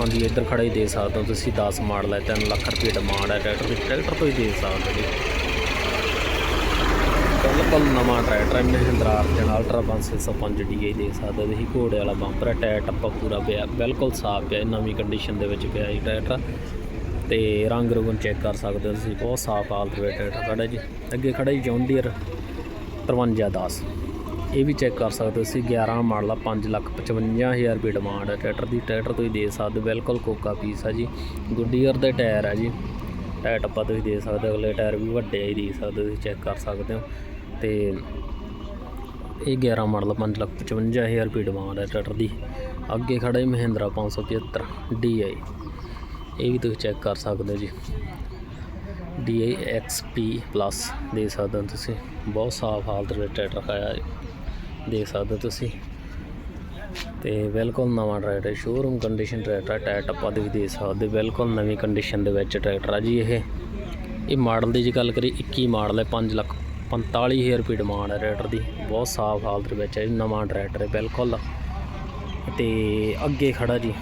ਹਾਂਜੀ ਇੱਧਰ ਖੜਾ ਹੀ ਦੇ ਸਕਦੇ ਹੋ ਤੁਸੀਂ 10 ਮਾਡਲ ਹੈ 3 ਲੱਖ ਰੁਪਏ ਡਿਮਾਂਡ ਹੈ, ਟਰੈਕਟਰ ਦੀ, ਟਰੈਕਟਰ ਤੋਂ ਹੀ ਦੇ ਸਕਦੇ ਹੋ ਜੀ ਬਿਲਕੁਲ ਨਵਾਂ ਟਰੈਕਟਰ ਹੈ, ਮਹਿੰਦਰਾ ਅਰਜਨ ਅਲਟਰਾ 5605 DI ਦੇ ਸਕਦੇ ਹੋ ਤੁਸੀਂ ਘੋੜੇ ਵਾਲਾ ਬੰਪਰ ਹੈ ਟਾਇਰ ਟੱਪਾ ਪੂਰਾ ਪਿਆ, ਬਿਲਕੁਲ ਸਾਫ਼ ਪਿਆ ਨਵੀਂ ਕੰਡੀਸ਼ਨ ਦੇ ਵਿੱਚ ਪਿਆ ਇਹ ਟਰੈਕਟਰ। ਤੇ ਰੰਗ ਰੁਗਨ ਚੈੱਕ ਕਰ ਸਕਦੇ ਹੋ ਤੁਸੀਂ, ਬਹੁਤ ਸਾਫ਼ ਹਾਲਤ ਵਿੱਚ ਟਰੈਕਟਰ ਖੜਾ ਜੀ। ਅੱਗੇ ਖੜਾ ਜੀ ਜੌਨ ਡੀਅਰ 5310 ਇਹ ਵੀ ਚੈੱਕ ਕਰ ਸਕਦੇ ਹੋ ਤੁਸੀਂ 11 ਮਾਡਲ ਆ 555000 ਰੁਪਏ ਡਿਮਾਂਡ ਹੈ ਟਰੈਕਟਰ ਦੀ ਟਰੈਕਟਰ ਤੁਸੀਂ ਦੇ ਸਕਦੇ ਹੋ, ਬਿਲਕੁਲ ਕੋਕਾ ਪੀਸ ਆ ਜੀ। ਗੁੱਡੀਅਰ ਦੇ ਟਾਇਰ ਆ ਜੀ। ਟਾਇਰ ਟੱਪਾ ਤੁਸੀਂ ਦੇ ਸਕਦੇ ਹੋ ਅਗਲੇ ਟਾਇਰ ਵੀ ਵੱਡੇ ਆ ਹੀ ਦੇ ਸਕਦੇ ਹੋ ਤੁਸੀਂ ਚੈੱਕ ਕਰ ਸਕਦੇ ਹੋ। ਤੇ ਇਹ 11 ਮਾਡਲ 555000 ਰੁਪਏ ਡਿਮਾਂਡ ਹੈ ਟਰੈਕਟਰ ਦੀ। ਅੱਗੇ ਖੜਾ ਹੈ ਮਹਿੰਦਰਾ 575 DI ਇਹ ਵੀ ਤੁਸੀਂ ਚੈੱਕ ਕਰ ਸਕਦੇ ਹੋ ਜੀ। DI XP ਪਲੱਸ ਦੇ ਸਕਦੇ ਹੋ ਤੁਸੀਂ। ਬਹੁਤ ਸਾਫ਼ ਹਾਲਤ ਵਿੱਚ ਟਰੈਕਟਰ ਆਇਆ ਦੇਖ ਸਕਦੇ ਹੋ ਤੁਸੀਂ। ਤੇ ਬਿਲਕੁਲ ਨਵਾਂ ਟਰੈਕਟਰ ਹੈ ਸ਼ੋਰੂਮ ਕੰਡੀਸ਼ਨ ਟਰੈਕਟਰ ਹੈ ਟਾਇਰ ਟੱਪਾ ਦੇ ਵੀ ਦੇ ਸਕਦੇ ਹੋ, ਬਿਲਕੁਲ ਨਵੀਂ ਕੰਡੀਸ਼ਨ ਦੇ ਵਿੱਚ ਟਰੈਕਟਰ ਆ ਜੀ ਇਹ। ਇਹ ਮਾਡਲ ਦੀ ਜੇ ਗੱਲ ਕਰੀ 21 ਮਾਡਲ ਹੈ 5 ਲੱਖ 45000 ਰੁਪਏ ਡਿਮਾਂਡ ਹੈ ਟਰੈਕਟਰ ਦੀ। ਬਹੁਤ ਸਾਫ਼ ਹਾਲਤ ਦੇ ਵਿੱਚ ਹੈ ਜੀ, ਨਵਾਂ ਟਰੈਕਟਰ ਹੈ ਬਿਲਕੁਲ। ਤੇ ਅੱਗੇ ਖੜਾ ਜੀ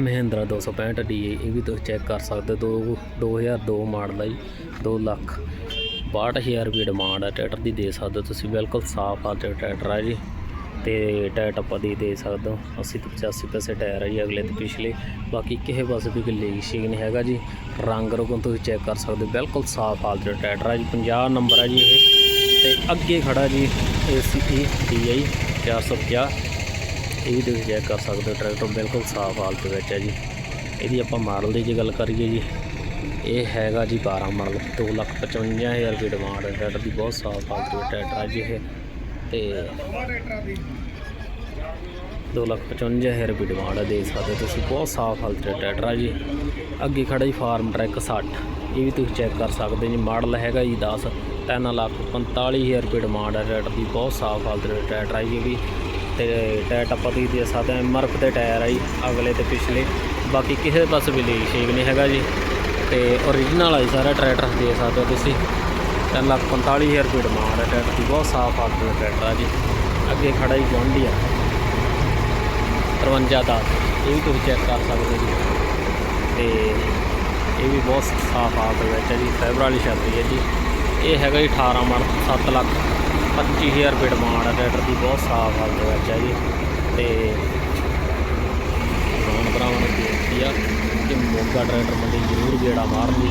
ਮਹਿੰਦਰਾ 265 ਡੀ ਇਹ ਵੀ ਤੁਸੀਂ ਚੈੱਕ ਕਰ ਸਕਦੇ ਹੋ। ਦੋ 2002 ਮਾਡਲ ਹੈ ਜੀ 2 ਲੱਖ 62000 ਰੁਪਏ ਡਿਮਾਂਡ ਹੈ ਟਰੈਕਟਰ ਦੀ ਦੇ ਸਕਦੇ ਹੋ ਤੁਸੀਂ। ਬਿਲਕੁਲ ਸਾਫ਼ ਹਾਲਤ ਟਰੈਕਟਰ ਆ ਜੀ। ਤੇ ਟਾਇਰ ਟੱਪਾ ਦੀ ਦੇ ਸਕਦੇ ਹੋ। 80 ਤੋਂ 85 ਪੈਸੇ ਟਾਇਰ ਹੈ ਜੀ ਅਗਲੇ ਤੇ ਪਿਛਲੇ। ਬਾਕੀ ਕਿਸੇ ਪਾਸੇ ਵੀ ਕੋਈ ਲੀਕ ਸ਼ੀਕ ਨਹੀਂ ਹੈਗਾ ਜੀ। ਰੰਗ ਰੋਗਨ ਤੁਸੀਂ ਚੈੱਕ ਕਰ ਸਕਦੇ ਹੋ। ਬਿਲਕੁਲ ਸਾਫ਼ ਹਾਲਤ ਦਾ ਟਰੈਕਟਰ ਆ ਜੀ। 50 ਨੰਬਰ ਹੈ ਜੀ ਇਹ। ਤੇ ਅੱਗੇ ਖੜਾ ਜੀ ACE DI 450 ਇਹ ਵੀ ਤੁਸੀਂ ਚੈੱਕ ਕਰ ਸਕਦੇ ਹੋ। ਟਰੈਕਟਰ ਬਿਲਕੁਲ ਸਾਫ਼ ਹਾਲਤ ਵਿੱਚ ਹੈ ਜੀ। ਇਹਦੀ ਆਪਾਂ ਮਾਡਲ ਦੀ ਜੇ ਗੱਲ ਕਰੀਏ ਜੀ। ਇਹ ਹੈਗਾ ਜੀ 12 ਮਾਡਲ 255000 ਰੁਪਏ ਡਿਮਾਂਡ ਹੈ। ਟਰੈਕਟਰ ਦੀ ਬਹੁਤ ਸਾਫ਼ ਹਾਲਤ ਵਿੱਚ ਟਰੈਕਟਰ ਹੈ ਜੀ ਇਹ। ਤੇ 255000 ਰੁਪਏ ਡਿਮਾਂਡ ਹੈ ਦੇ ਸਕਦੇ ਹੋ ਤੁਸੀਂ, ਬਹੁਤ ਸਾਫ਼ ਹਾਲਤ ਵਿੱਚ ਟਰੈਕਟਰ ਹੈ ਜੀ। ਅੱਗੇ ਖੜਾ ਜੀ ਫਾਰਮ ਟਰੈਕ 60 ਇਹ ਵੀ ਤੁਸੀਂ ਚੈੱਕ ਕਰ ਸਕਦੇ ਜੀ ਮਾਡਲ ਹੈਗਾ ਜੀ 10 ਤਿੰਨ ਲੱਖ 45000 ਰੁਪਏ ਡਿਮਾਂਡ ਹੈ ਟਰੈਕਟਰ ਦੀ, ਬਹੁਤ ਸਾਫ਼ ਹਾਲਤ ਵਿੱਚ ਟਰੈਕਟਰ ਹੈ ਜੀ ਇਹ ਵੀ। ਤੇ ਟਾਇਰ ਟੱਪਾ ਤੁਸੀਂ ਦੇ ਸਕਦੇ ਹੋ ਮਰਫ 'ਤੇ ਟਾਇਰ ਆ ਜੀ, ਅਗਲੇ ਤੇ ਪਿਛਲੇ, ਬਾਕੀ ਕਿਸੇ ਪਾਸੇ ਵੀ ਲੀਕ ਸ਼ੇਕ ਨਹੀਂ ਹੈਗਾ ਜੀ। ਤੇ ਓਰੀਜਨਲ ਆ ਜੀ ਸਾਰਾ ਟਰੈਕਟਰ ਦੇ ਸਕਦੇ ਹੋ ਤੁਸੀਂ ਤਿੰਨ ਲੱਖ 45000 ਰੁਪਏ ਡਿਮਾਂਡ ਹੈ ਟਰੈਕਟਰ ਦੀ, ਬਹੁਤ ਸਾਫ਼ ਹਾਲਤ ਦਾ ਟਰੈਕਟਰ ਆ ਜੀ। ਅੱਗੇ ਖੜਾ ਹੀ ਜੌਂਡੀ ਆ। 53 ਦਾ, ਇਹ ਵੀ ਤੁਸੀਂ ਚੈੱਕ ਕਰ ਸਕਦੇ ਹੋ ਜੀ। ਤੇ ਇਹ ਵੀ ਬਹੁਤ ਸਾਫ਼ ਹਾਲਤ ਵਿੱਚ ਹੈ ਜੀ ਫਾਈਬਰ ਵਾਲੀ ਛਤਰੀ ਹੈ ਜੀ। ਇਹ ਹੈਗਾ ਜੀ 18 ਮਾਡਲ 7 ਲੱਖ 25000 ਰੁਪਏ ਡਿਮਾਂਡ ਹੈ ਟਰੈਕਟਰ ਦੀ, ਬਹੁਤ ਸਾਫ਼ ਹਾਲਤ ਵਿੱਚ ਹੈ ਜੀ। ਤੇ ਕਿਸਾਨ ਭਰਾਵਾਂ ਨੂੰ ਬੇਨਤੀ ਆ ਕਿ ਮੋਗਾ ਟਰੈਕਟਰ ਮੰਡੀ ਜ਼ਰੂਰ ਗੇੜਾ ਮਾਰਨ। ਜੀ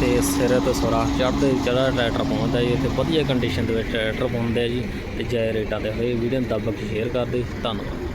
ਤੇ ਸਿਰ 'ਤੇ ਸੁਰਾ ਚੜ੍ਹਦੇ ਚੜਾ ਟਰੈਕਟਰ ਪਹੁੰਚਦਾ ਜੀ ਇੱਥੇ ਵਧੀਆ ਕੰਡੀਸ਼ਨ ਦੇ ਵਿੱਚ ਟਰੈਕਟਰ ਪਾਉਂਦੇ ਆ ਜੀ। ਤੇ ਜੈ ਰੇਟਾਂ ਦੇ ਹੋਏ, ਵੀਡੀਓ ਨੂੰ ਦੱਬ ਕੇ ਸ਼ੇਅਰ ਕਰਦੇ ਧੰਨਵਾਦ।